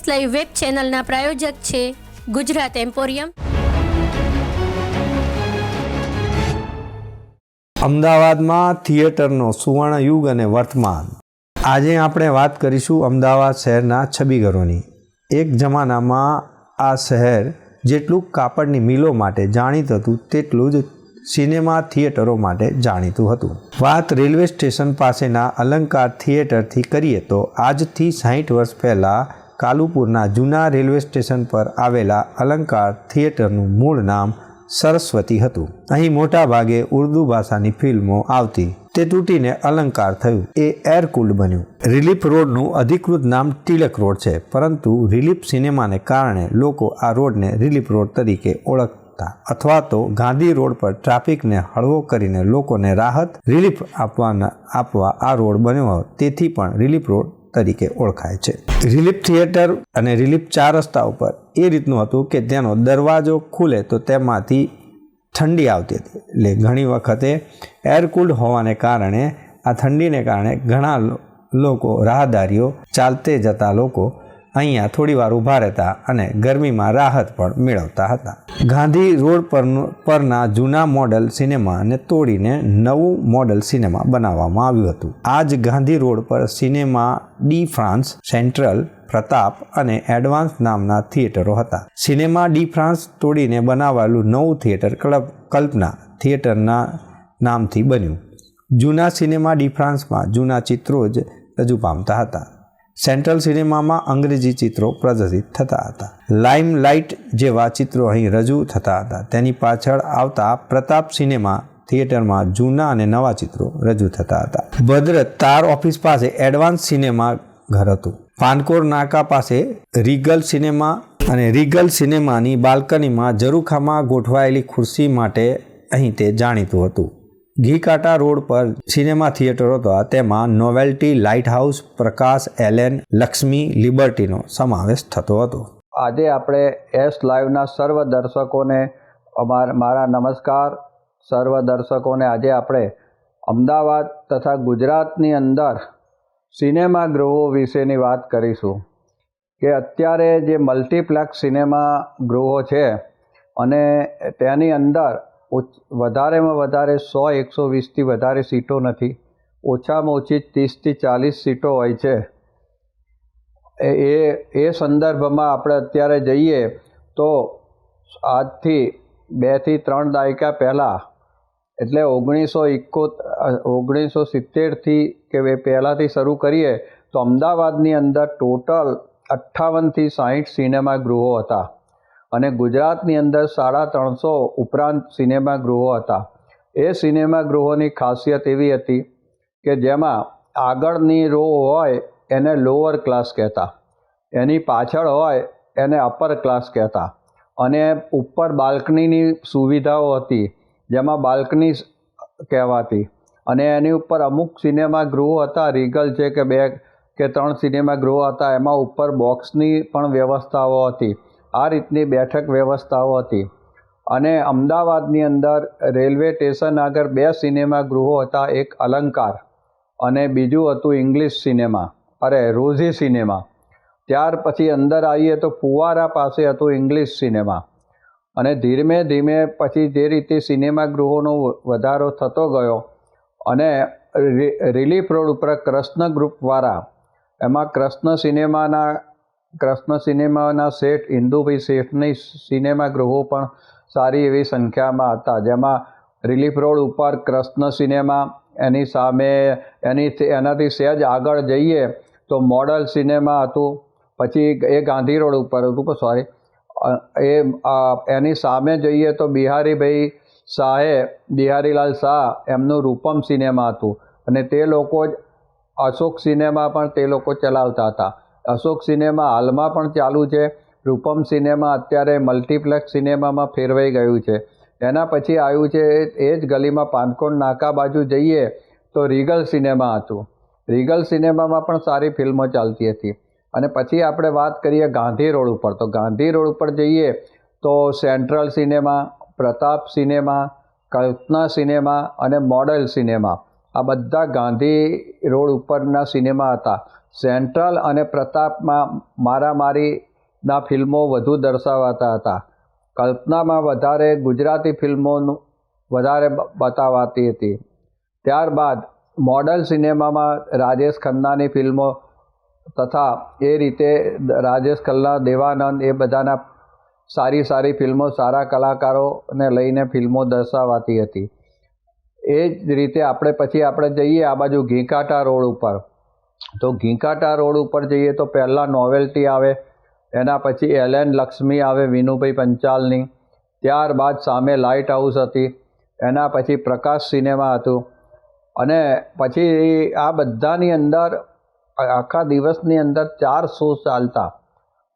S live web ચેનલના પ્રાયોજક છે Gujarat emporium. અમદાવાદમાં થિયેટરનો સુવર્ણ યુગ અને વર્તમાન. આજે આપણે વાત કરીશું અમદાવાદ શહેરના છબીઘરોની. એક જમાનામાં આ શહેર જેટલું કાપડની મિલો માટે જાણીતું હતું, તેટલું જ સિનેમા થિયેટરો માટે જાણીતું હતું. વાત રેલવે સ્ટેશન પાસેના અલંકાર થિયેટરથી કરીએ તો આજથી સાહીઠ વર્ષ પહેલાં કાલુપુરના જૂના રેલવે સ્ટેશન પર આવેલા અલંકાર થિયેટરનું મૂળ નામ સરસ્વતી હતું. અહીં મોટા ભાગે ઉર્દુ ભાષાની ફિલ્મો આવતી. તે તૂટીને અલંકાર થયું. એ એરકુલ્ડ બન્યું. રિલીફ રોડનું અધિકૃત નામ તિલક રોડ છે, પરંતુ રિલીફ સિનેમાને કારણે લોકો આ રોડને રિલીફ રોડ તરીકે ઓળખતા અથવા તો ગાંધી રોડ પર ટ્રાફિકને હળવો કરીને લોકોને રાહત રિલીફ આપવાના આપવા આ રોડ બન્યો તેથી પણ રિલીફ રોડ તરીકે ઓળખાય છે. રિલીફ થિયેટર અને રિલીફ ચાર રસ્તા ઉપર એ રીતનું હતું કે તેનો દરવાજો ખુલે તો તેમાંથી ઠંડી આવતી હતી. એટલે ઘણી વખતે એરકુલ્ડ હોવાને કારણે, આ ઠંડીને કારણે ઘણા લોકો રાહદારીઓ ચાલતે જતા લોકો અહીંયા થોડી વાર ઊભા રહેતા અને ગરમીમાં રાહત પણ મેળવતા હતા. ગાંધી રોડ પરનું, પરના જૂના મોડલ સિનેમાને તોડીને નવું મોડલ સિનેમા બનાવવામાં આવ્યું હતું. આ જ ગાંધી રોડ પર cinema de France, central, Pratap અને એડવાન્સ નામના થિયેટરો હતા. સિનેમા ડી ફ્રાન્સ તોડીને બનાવાયેલું નવું થિયેટર ક્લબ કલ્પના થિયેટરના નામથી બન્યું. જૂના સિનેમા ડી ફ્રાન્સમાં જૂના ચિત્રો જ રજૂ પામતા હતા. સેન્ટ્રલ સિનેમામાં અંગ્રેજી ચિત્રો પ્રદર્શિત થતા હતા. લાઇમ લાઇટ જેવા ચિત્રો અહીં રજૂ થતા હતા, તેની પાછળ આવતા પ્રતાપ સિનેમા થિયેટરમાં જૂના અને નવા ચિત્રો રજૂ થતા હતા. ભદ્ર તાર ઓફિસ પાસે એડવાન્સ સિનેમા ઘર હતું. પાનકોર નાકા પાસે રીગલ સિનેમા અને રીગલ સિનેમાની બાલ્કનીમાં ઝરૂખામાં ગોઠવાયેલી ખુરશી માટે અહીં તે જાણીતું હતું. ઘીકાંટા રોડ પર સિનેમા થિયેટરો હતા તેમાં Novelty Light House Prakash, Ellen, Lakshmi, લિબર્ટીનો સમાવેશ થતો હતો. આજે આપણે એસ લાઈવના સર્વ દર્શકોને અમાર, મારા નમસ્કાર. સર્વ દર્શકોને આજે આપણે અમદાવાદ તથા ગુજરાતની અંદર સિનેમા ગૃહો વિશેની વાત કરીશું. કે અત્યારે જે મલ્ટીપ્લેક્સ સિનેમા ગૃહો છે અને તેની અંદર વધારેમાં વધારે સો એકસો વીસથી વધારે સીટો નથી. ઓછામાં ઓછી ત્રીસથી ચાલીસ સીટો હોય છે. એ એ સંદર્ભમાં આપણે અત્યારે જઈએ તો આજથી બેથી ત્રણ દાયકા પહેલાં, એટલે ઓગણીસો એકો ઓગણીસો સિત્તેરથી કે પહેલાંથી શરૂ કરીએ, તો અમદાવાદની અંદર ટોટલ અઠ્ઠાવનથી સાહીઠ સિનેમા ગૃહો હતા. અને ગુજરાતની અંદર સાડા ત્રણસો ઉપરાંત સિનેમા ગૃહો હતા. એ સિનેમા ગૃહોની ખાસિયત એવી હતી કે જેમાં આગળની રો હોય એને લોઅર ક્લાસ કહેતા, એની પાછળ હોય એને અપર ક્લાસ કહેતા અને ઉપર બાલ્કનીની સુવિધાઓ હતી જેમાં બાલ્કની કહેવાતી અને એની ઉપર અમુક સિનેમા ગૃહો હતા રીગલ છે કે બે કે ત્રણ સિનેમા ગૃહો હતા, એમાં ઉપર બોક્સની પણ વ્યવસ્થાઓ હતી. આ રીતની બેઠક વ્યવસ્થાઓ હતી. અને અમદાવાદની અંદર રેલવે સ્ટેશન આગળ બે સિનેમા ગૃહો હતા, એક અલંકાર અને બીજું હતું ઇંગ્લિશ સિનેમા, અરે રોઝી સિનેમા. ત્યાર પછી અંદર આવીએ તો ફુવારા પાસે હતું ઇંગ્લિશ સિનેમા. અને ધીમે ધીમે પછી જે રીતે સિનેમા ગૃહોનો વધારો થતો ગયો અને રિલીફ રોડ ઉપર કૃષ્ણ ગ્રુપવાળા એમાં કૃષ્ણ સિનેમાના કૃષ્ણ સિનેમાના શેઠ ઇન્દુભાઈ શેઠની સિનેમા ગૃહો પણ સારી એવી સંખ્યામાં હતા. જેમાં રિલીફ રોડ ઉપર કૃષ્ણ સિનેમા, એની સામે એની એનાથી સહેજ આગળ જઈએ તો મોડલ સિનેમા હતું. પછી એ ગાંધી રોડ ઉપર હતું સોરી એ એની સામે જઈએ તો બિહારીભાઈ શાહે, બિહારીલાલ શાહ, એમનું રૂપમ સિનેમા હતું. અને તે લોકો જ અશોક સિનેમા પણ તે લોકો ચલાવતા હતા. અશોક સિનેમા હાલમાં પણ ચાલુ છે. રૂપમ સિનેમા અત્યારે મલ્ટીપ્લેક્સ સિનેમામાં ફેરવાઈ ગયું છે. એના પછી આવ્યું છે એ જ ગલીમાં પાનકોટ નાકા બાજુ જઈએ તો રીગલ સિનેમા હતું. રીગલ સિનેમામાં પણ સારી ફિલ્મો ચાલતી હતી. અને પછી આપણે વાત કરીએ ગાંધી રોડ ઉપર. તો ગાંધી રોડ ઉપર જઈએ તો central cinema, Pratap cinema, Kalpana cinema અને મોડલ સિનેમા. આ બધા ગાંધી રોડ ઉપરના સિનેમા હતા. સેન્ટ્રલ અને પ્રતાપમાં મારામારીના ફિલ્મો વધુ દર્શાવાતા હતા. કલ્પનામાં વધારે ગુજરાતી ફિલ્મોનું વધારે બતાવાતી હતી. ત્યારબાદ મોડલ સિનેમામાં રાજેશ ખન્નાની ફિલ્મો તથા એ રીતે રાજેશ ખન્ના, દેવાનંદ એ બધાના સારી સારી ફિલ્મો સારા કલાકારોને લઈને ફિલ્મો દર્શાવાતી હતી. એ જ રીતે આપણે પછી આપણે જઈએ આ બાજુ ઘીકાટા રોડ ઉપર. તો ઘીકાટા રોડ ઉપર જઈએ તો પહેલાં નોવેલ્ટી આવે, એના પછી એલેન લક્ષ્મી આવે વિનુભાઈ પંચાલની, ત્યારબાદ સામે લાઇટ હાઉસ હતી, એના પછી પ્રકાશ સિનેમા હતું, અને પછી આ બધાની અંદર, આખા દિવસની અંદર ચાર શો ચાલતા,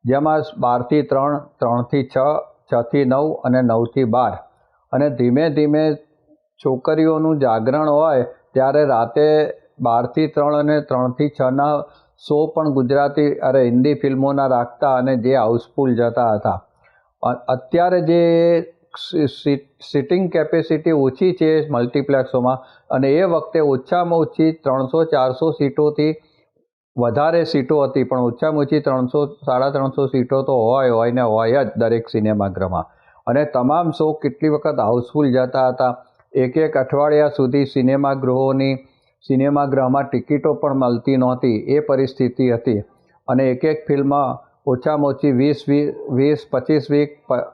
જેમાં બારથી ત્રણ, ત્રણથી છ, છથી નવ અને નવથી બાર, અને ધીમે ધીમે છોકરીઓનું જાગરણ હોય, ત્યારે રાતે બારથી ત્રણ અને ત્રણથી છના શો પણ ગુજરાતી, અરે હિન્દી ફિલ્મોના રાખતા અને જે હાઉસફુલ જતા હતા. અત્યારે જે સિટિંગ કેપેસિટી ઓછી છે મલ્ટીપ્લેક્સોમાં અને એ વખતે ઓછામાં ઓછી ત્રણસો, ચારસો સીટોથી વધારે સીટો હતી, પણ ઓછામાં ઓછી ત્રણસો, સાડા ત્રણસો સીટો તો હોય હોય ને હોય જ દરેક સિનેમાગૃહમાં અને તમામ શો કેટલી વખત હાઉસફુલ જતા હતા? એક એક અઠવાડિયા સુધી સિનેમાગૃહોની સિનેમાગૃહમાં ટિકિટો પણ મળતી નહોતી, એ પરિસ્થિતિ હતી. અને એક એક ફિલ્મ ઓછામાં ઓછી વીસ વીસ, પચીસ વીક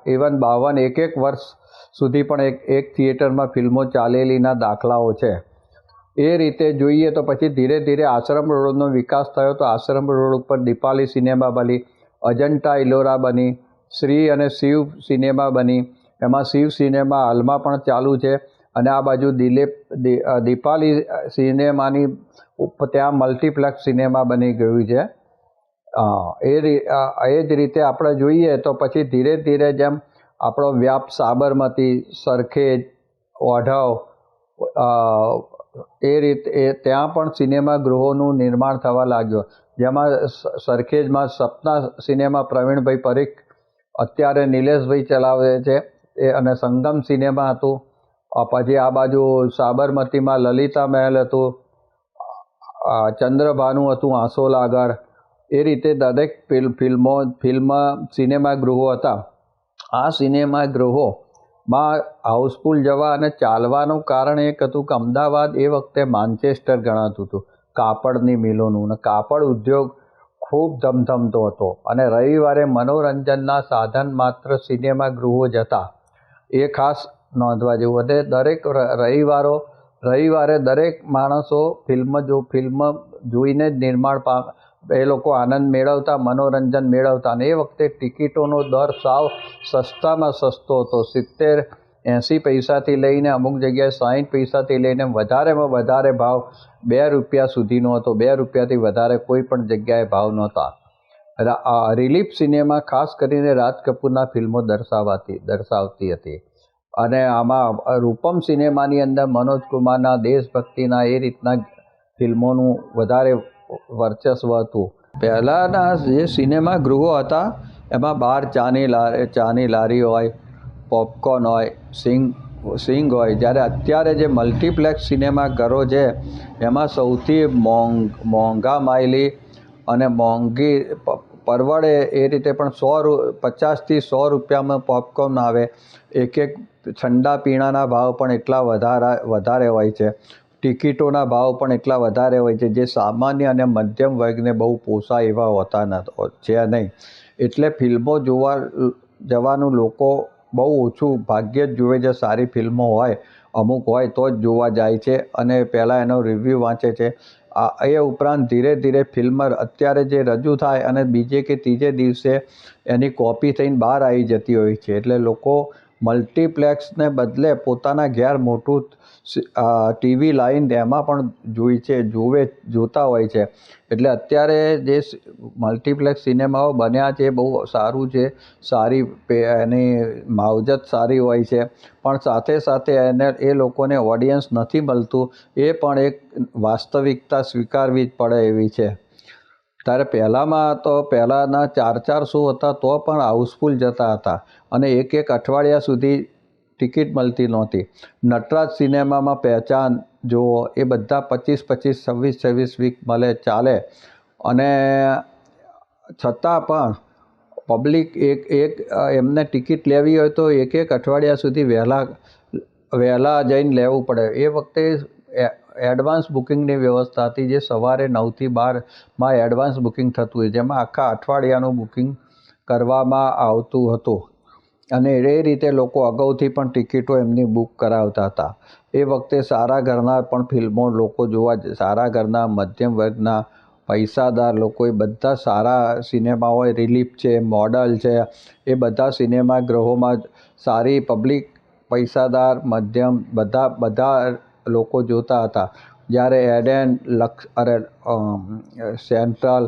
ઇવન બાવન એક એક વર્ષ સુધી પણ એક એક થિયેટરમાં ફિલ્મો ચાલેલીના દાખલાઓ છે. એ રીતે જોઈએ તો પછી ધીરે ધીરે આશ્રમ રોડનો વિકાસ થયો તો આશ્રમ રોડ ઉપર દીપાલી સિનેમા બની, અજંટા ઇલોરા બની, શ્રી અને શિવ સિનેમા બની. એમાં શિવ સિનેમા હાલમાં પણ ચાલુ છે. અને આ બાજુ દિલીપ દીપાલી સિનેમાની ત્યાં મલ્ટીપ્લેક્સ સિનેમા બની ગયું છે. એ એ જ રીતે આપણે જોઈએ તો પછી ધીરે ધીરે જેમ આપણો વ્યાપ સાબરમતી, સરખેજ, ઓઢવ એ રીતે, એ, ત્યાં પણ સિનેમા ગૃહોનું નિર્માણ થવા લાગ્યું. જેમાં સરખેજમાં સપના સિનેમા પ્રવીણભાઈ પરીખ અત્યારે નિલેશભાઈ ચલાવે છે. એ અને સંગમ સિનેમા હતું. પછી આ બાજુ સાબરમતીમાં લલિતા મહેલ હતું. ચંદ્રભાનુ હતું આંસોલાગર એ રીતે દરેક ફિલ્મો, ફિલ્મ સિનેમાગૃહો હતા. આ સિનેમાગૃહોમાં હાઉસફુલ જવા અને ચાલવાનું કારણ એક હતું કે અમદાવાદ એ વખતે માન્ચેસ્ટર ગણાતું હતું. કાપડની મિલોનું અને કાપડ ઉદ્યોગ ખૂબ ધમધમતો હતો અને રવિવારે મનોરંજનના સાધન માત્ર સિનેમાગૃહો જ હતા. એ ખાસ નોંધવા જેવું અને દરેક રવિવારો, રવિવારે દરેક માણસો ફિલ્મ જો, ફિલ્મ જોઈને જ નિર્માણ પા, એ લોકો આનંદ મેળવતા, મનોરંજન મેળવતા. અને એ વખતે ટિકિટોનો દર સાવ સસ્તામાં સસ્તો હતો. સિત્તેર, એંસી પૈસાથી લઈને અમુક જગ્યાએ સાઠ પૈસાથી લઈને વધારેમાં વધારે ભાવ બે રૂપિયા સુધીનો હતો. બે રૂપિયાથી વધારે કોઈ પણ જગ્યાએ ભાવ નહોતા. રિલીફ સિનેમા ખાસ કરીને રાજ કપૂરના ફિલ્મો દર્શાવાતી, દર્શાવતી હતી. અને આમાં રૂપમ સિનેમાની અંદર મનોજ કુમારના દેશભક્તિના એ રીતના ફિલ્મોનું વધારે વર્ચસ્વ હતું. પહેલાંના જે સિનેમા ગૃહો હતા, એમાં બહાર ચાની લારી ચાની લારી હોય, પોપકોર્ન હોય, સિંગ સિંગ હોય, જ્યારે અત્યારે જે મલ્ટીપ્લેક્સ સિનેમા ઘરો છે, એમાં સૌથી મોંઘ, મોંઘા માયલી અને મોંઘી પરવડે એ રીતે પણ સો પચાસથી સો રૂપિયામાં પોપકોર્ન આવે. એક એક ઠંડા પીણાના ભાવ પણ એટલા વધારા, વધારે હોય છે. ટિકિટોના ભાવ પણ એટલા વધારે હોય છે, જે સામાન્ય અને મધ્યમ વર્ગને બહુ પોસાય એવા હોતા નથી છે નહીં. એટલે ફિલ્મો જોવા, જવાનું લોકો બહુ ઓછું ભાગ્યે જ જુએ છે, સારી ફિલ્મો હોય, અમુક હોય તો જ જોવા જાય છે અને પહેલાં એનો રિવ્યૂ વાંચે છે. આ, એ ઉપરાંત ધીરે ધીરે ફિલ્મ અત્યારે જે રજૂ થાય અને બીજે કે ત્રીજે દિવસે એની કોપી થઈને બહાર આવી જતી હોય છે. એટલે લોકો મલ્ટીપ્લેક્સને બદલે પોતાના ઘેર મોટું ટીવી લાવીને એમાં પણ જોઈ છે, જોવે, જોતા હોય છે. એટલે અત્યારે જે મલ્ટીપ્લેક્સ સિનેમાઓ બન્યા છે બહુ સારું છે, સારી એની માવજત સારી હોય છે. પણ સાથે સાથે એને, એ લોકોને ઓડિયન્સ નથી મળતું, એ પણ એક વાસ્તવિકતા સ્વીકારવી જ પડે એવી છે. ત્યારે પહેલાંમાં તો પહેલાંના ચાર ચાર શો હતા તો પણ હાઉસફુલ જતા હતા. અને એક એક અઠવાડિયા સુધી ટિકિટ મળતી નહોતી. નટરાજ સિનેમામાં પહેચાન, જુઓ, એ બધા પચીસ પચીસ, છવ્વીસ છવ્વીસ વીક મળે ચાલે. અને છતાં પણ પબ્લિક એક એક એમને ટિકિટ લેવી હોય તો એક એક અઠવાડિયા સુધી વહેલા વહેલા જઈને લેવું પડે. એ વખતે એડવાન્સ બુકિંગની વ્યવસ્થા હતી જે સવારે નવથી બારમાં એડવાન્સ બુકિંગ થતું હોય. જેમાં આખા અઠવાડિયાનું બુકિંગ કરવામાં આવતું હતું. અને એ રીતે લોકો અગાઉથી પણ ટિકિટો એમની બુક કરાવતા હતા. એ વખતે સારા ઘરના પણ ફિલ્મો લોકો જોવા સારા ઘરના મધ્યમ વર્ગના પૈસાદાર લોકો એ બધા સારા સિનેમા હોય રિલીફ છે, મોડલ છે, એ બધા સિનેમા ગ્રહોમાં સારી પબ્લિક, પૈસાદાર, મધ્યમ બધા બધા લોકો જોતા હતા. જ્યારે એડેન, લક્ષ, અરે સેન્ટ્રલ,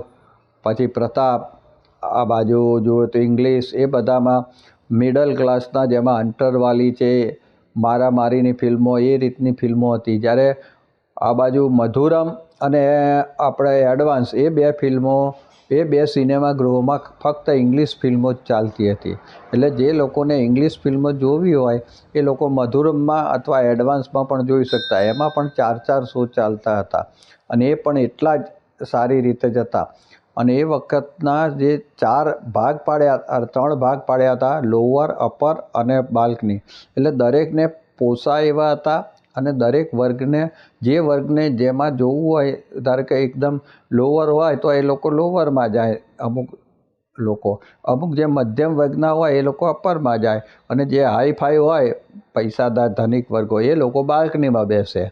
પછી પ્રતાપ આ બાજુ જુઓ તો ઇંગ્લિશ એ બધામાં મિડલ ક્લાસના જેમાં અંટરવાલી છે, મારામારીની ફિલ્મો, એ રીતની ફિલ્મો હતી. જ્યારે આ બાજુ મધુરમ અને આપણે એડવાન્સ, એ બે ફિલ્મો, એ બે સિનેમા ગૃહોમાં ફક્ત ઇંગ્લિશ ફિલ્મો જ ચાલતી હતી. એટલે જે લોકોને ઇંગ્લિશ ફિલ્મો જોવી હોય, એ લોકો મધુરમમાં અથવા એડવાન્સમાં પણ જોઈ શકતા. એમાં પણ ચાર ચાર શો ચાલતા હતા. અને એ પણ એટલા જ સારી રીતે જતા અને એ વખતના જે ચાર ભાગ પાડ્યા ત્રણ ભાગ પાડ્યા હતા લોઅર અપર અને બાલ્કની એટલે દરેકને પોસાય એવા હતા અને દરેક વર્ગને, જે વર્ગને જેમાં જોવું હોય, ધારો કે એકદમ લોઅર હોય તો એ લોકો લોઅરમાં જાય. અમુક લોકો. અમુક જે મધ્યમ વર્ગના હોય એ લોકો અપરમાં જાય અને જે હાઈ ફાઈ હોય પૈસાદાર ધનિક વર્ગ હોય એ લોકો બાલ્કનીમાં બેસે.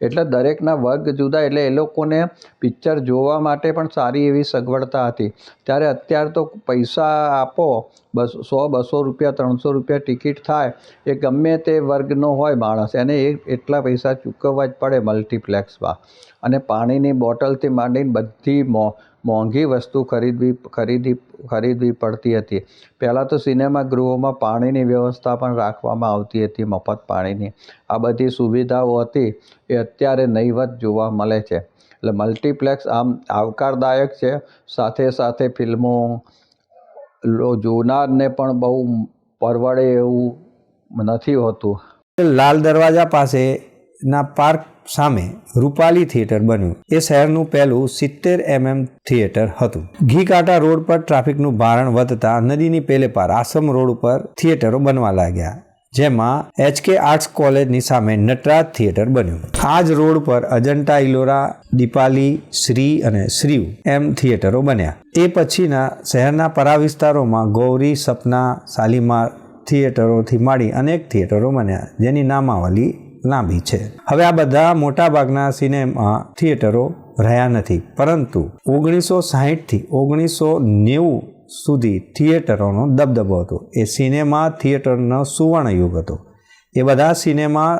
એટલે દરેકના વર્ગ જુદા એટલે એ લોકોને પિક્ચર જોવા માટે પણ સારી એવી સગવડતા હતી. ત્યારે અત્યાર તો પૈસા આપો, બસ સો, બસો રૂપિયા, ત્રણસો રૂપિયા ટિકિટ થાય, એ ગમે તે વર્ગનો હોય માણસ, એને એ એટલા પૈસા ચૂકવવા જ પડે મલ્ટીપ્લેક્સમાં અને પાણીની બોટલથી માંડીને બધી મો મોંઘી વસ્તુ ખરીદવી, ખરીદી, ખરીદવી પડતી હતી. પહેલાં તો સિનેમા ગૃહોમાં પાણીની વ્યવસ્થા પણ રાખવામાં આવતી હતી, મફત પાણીની. આ બધી સુવિધાઓ હતી એ અત્યારે નહીવત જોવા મળે છે. એટલે મલ્ટીપ્લેક્સ આમ આવકારદાયક છે. સાથે સાથે ફિલ્મો લો, જોનારને પણ બહુ પરવડે એવું નથી હોતું. લાલ દરવાજા પાસેના પાર્ક સામે રૂપાલી થિયેટર બન્યું. એ શહેરનું પહેલું સિત્તેર એમએમ થિયેટર હતું. ઘીકાંટા રોડ પર ટ્રાફિકનું ભારણ વધતા નદીની પેલે પાર આસમ રોડ ઉપર થિયેટરો બનવા લાગ્યા, જેમાં એચકે આર્ટ્સ કોલેજની સામે નટરાજ થિયેટર બન્યું. આ જ રોડ પર અજંટા ઇલોરા, દીપાલી, શ્રી અને શ્રીવ એમ થિયેટરો બન્યા. એ પછીના શહેરના પરા વિસ્તારોમાં ગૌરી, સપના શાલીમાર થિયેટરોથી માંડી અનેક થિયેટરો બન્યા, જેની નામાવલી લાંબી છે. હવે આ બધા મોટાભાગના સિનેમા થિયેટરો રહ્યા નથી. પરંતુ ઓગણીસો સાહીઠથી ઓગણીસો નેવું સુધી થિયેટરોનો દબદબો હતો. એ સિનેમા થિયેટરનો સુવર્ણ યુગ હતો. એ બધા સિનેમા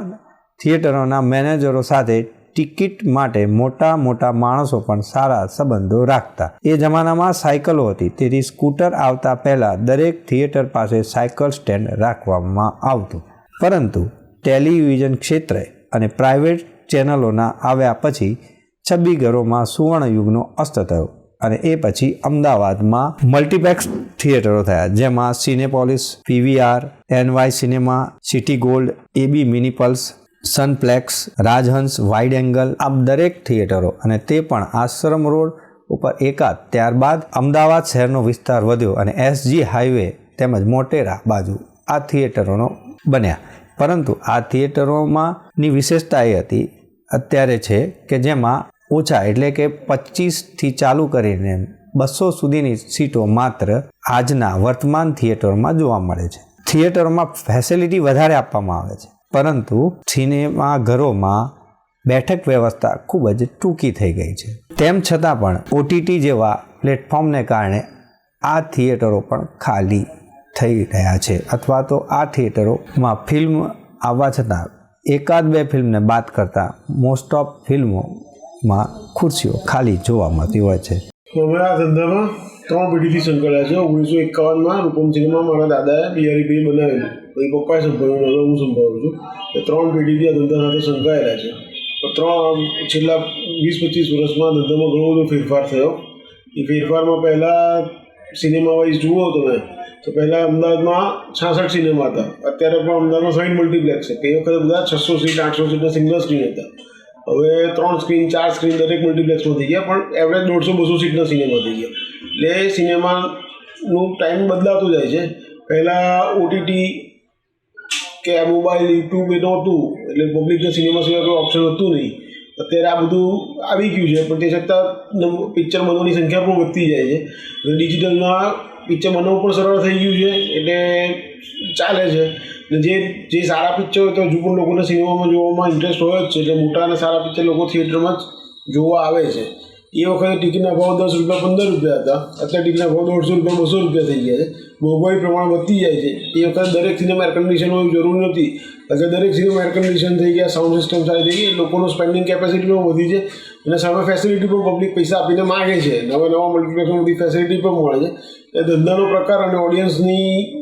થિયેટરોના મેનેજરો સાથે ટિકિટ માટે મોટા મોટા માણસો પણ સારા સંબંધો રાખતા. એ જમાનામાં સાયકલો હતી. તેથી સ્કૂટર આવતા પહેલાં દરેક થિયેટર પાસે સાયકલ સ્ટેન્ડ રાખવામાં આવતું. પરંતુ ટેલિવિઝન ક્ષેત્રે અને પ્રાઇવેટ ચેનલોના આવ્યા પછી છબીઘરોમાં સુવર્ણ યુગનો અસ્ત થયો અને એ પછી અમદાવાદમાં મલ્ટીપ્લેક્સ થિયેટરો થયા, જેમાં Cinepolis PVR NY cinema city gold AB miniplex Sunplex Rajhans wide angle આ દરેક થિયેટરો. અને તે પણ આશ્રમ રોડ ઉપર એકાદ. ત્યારબાદ અમદાવાદ શહેરનો વિસ્તાર વધ્યો અને એસજી હાઈવે તેમજ મોટેરા બાજુ આ થિયેટરોનો બન્યા. પરંતુ આ થિયેટરોમાંની વિશેષતા એ હતી, અત્યારે છે કે જેમાં ઓછા એટલે કે પચીસથી ચાલુ કરીને બસો સુધીની સીટો માત્ર આજના વર્તમાન થિયેટરમાં જોવા મળે છે. થિયેટરોમાં ફેસિલિટી વધારે આપવામાં આવે છે, પરંતુ સિનેમા ઘરોમાં બેઠક વ્યવસ્થા ખૂબ જ ટૂંકી થઈ ગઈ છે. તેમ છતાં પણ ઓટીટી જેવા પ્લેટફોર્મને કારણે આ થિયેટરો પણ ખાલી થઈ રહ્યા છે અથવા તો આ થિયેટરોમાં ફિલ્મ આવવા છતાં એકાદ બે ફિલ્મને બાદ કરતાં મોસ્ટ ઓફ ફિલ્મોમાં ખુરશીઓ ખાલી જોવા મળતી હોય છે. આ ધંધામાં ત્રણ પેઢીથી સંકળાયા છે. ઓગણીસો એકાવનમાં રૂપમ સિનેમા મારા દાદાએ બિહારીભાઈ બનાવેલું. પછી પપ્પાએ સંભાળ્યું હવે હું સંભાળું છું. એ ત્રણ પેઢીથી આ ધંધા સાથે સંકળાયેલા છે. ત્રણ છેલ્લા વીસ પચીસ વર્ષમાં ધંધામાં ઘણો બધો ફેરફાર થયો. એ ફેરફારમાં પહેલાં સિનેમા વાઇઝ જુઓ તમે તો પહેલાં અમદાવાદમાં છાસઠ સિનેમા હતા. અત્યારે પણ અમદાવાદમાં સાઈઠ મલ્ટીપ્લેક્સ છે. તે વખતે બધા છસો સીટ આઠસો સીટના સિંગલ સ્ક્રીન હતા. હવે ત્રણ સ્ક્રીન ચાર સ્ક્રીન દરેક મલ્ટીપ્લેક્સમાં થઈ ગયા, પણ એવરેજ દોઢસો, બસો સીટના સિનેમા થઈ ગયા. એટલે સિનેમાનું ટાઈમ બદલાતો જાય છે. પહેલાં ઓટીટી કે આ મોબાઈલ યુટ્યુબ એ નહોતું, એટલે પબ્લિકને સિનેમા સિવાય કોઈ ઓપ્શન હતું નહીં. અત્યારે આ બધું આવી ગયું છે, પણ તે છતાં પિક્ચર બનવાની સંખ્યા પણ વધતી જાય છે. ડિજિટલમાં પિક્ચર બનાવવું પણ સરળ થઈ ગયું છે, એટલે ચાલે છે. જે જે સારા પિક્ચર હોય તો હજુ પણ લોકોને સિનેમામાં જોવામાં ઇન્ટરેસ્ટ હોય જ છે, એટલે મોટા અને સારા પિક્ચર લોકો થિયેટરમાં જ જોવા આવે છે. એ વખતે ટિકિટના ભાવ દસ રૂપિયા, પંદર રૂપિયા હતા. અત્યારે ટિકિટના ભાવ દોઢસો રૂપિયા, બસો રૂપિયા થઈ ગયા છે. મોંઘવારી પ્રમાણ વધતી જાય છે. એ વખતે દરેક સિનેમા એર કન્ડિશન હોવી જરૂર નથી. અત્યારે દરેક સિનેમા એર કન્ડિશન થઈ ગયા સાઉન્ડ સિસ્ટમ સારી થઈ ગઈ, લોકોનું સ્પેન્ડિંગ કેપેસિટી પણ વધી છે. અને સામે ફેસિલિટી પણ પબ્લિક પૈસા આપીને માગે છે. નવા નવા મલ્ટીપ્લેક્સમાં બધી ફેસિલિટી પણ મળે છે. એ ધંધાનો પ્રકાર અને ઓડિયન્સની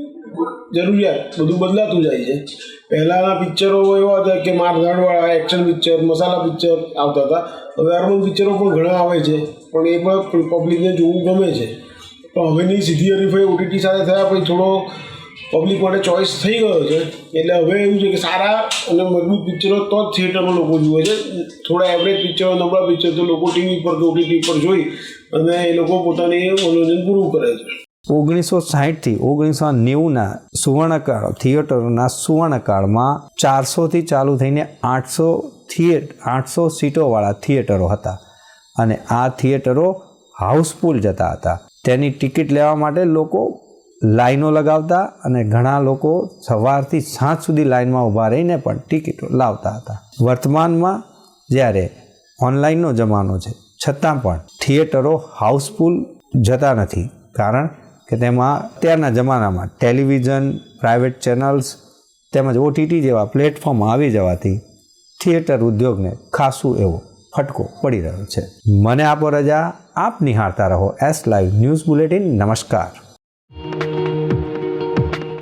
જરૂરિયાત બધું બદલાતું જાય છે. પહેલાંના પિક્ચરો એવા હતા કે મારધાડવાળા એક્શન પિક્ચર મસાલા પિક્ચર આવતા હતા. હવે અર્બન પિક્ચરો પણ ઘણા આવે છે. પણ એ પણ પબ્લિકને જોવું ગમે છે. પણ હવેની સીધી હરીફાઈ ઓટીટી સાથે થયા પછી થોડો પબ્લિક માટે ચોઇસ થઈ ગયો છે. એટલે હવે એવું છે કે સારા અને મજબૂત પિક્ચરો તો જ થિયેટરમાં લોકો જુએ છે. થોડા એવરેજ પિક્ચરો નબળા પિક્ચર તો લોકો ટીવી પર કે ઓટીટી પર જોઈ અને એ લોકો પોતાની મનોરંજન પૂરું કરે છે. ઓગણીસો સાહીઠથી ઓગણીસો નેવુંના સુવર્ણકાળ થિયેટરોના સુવર્ણકાળમાં ચારસોથી ચાલુ થઈને આઠસો થિયેટ આઠસો સીટોવાળા થિયેટરો હતા. અને આ થિયેટરો હાઉસફુલ જતા હતા. તેની ટિકિટ લેવા માટે લોકો લાઈનો લગાવતા અને ઘણા લોકો સવારથી સાંજ સુધી લાઇનમાં ઊભા રહીને પણ ટિકિટો લાવતા હતા. વર્તમાનમાં જ્યારે ઓનલાઈનનો જમાનો છે, છતાં પણ થિયેટરો હાઉસફુલ જતા નથી. કારણ કે તેમાં અત્યારના જમાનામાં ટેલિવિઝન, પ્રાઇવેટ ચેનલ્સ તેમજ ઓટીટી જેવા પ્લેટફોર્મ આવી જવાથી થિયેટર ઉદ્યોગને ખાસું એવો ફટકો પડી રહ્યો છે. મને આપો રજા, આપ નિહાળતા રહો એસ લાઈવ ન્યૂઝ બુલેટિન નમસ્કાર.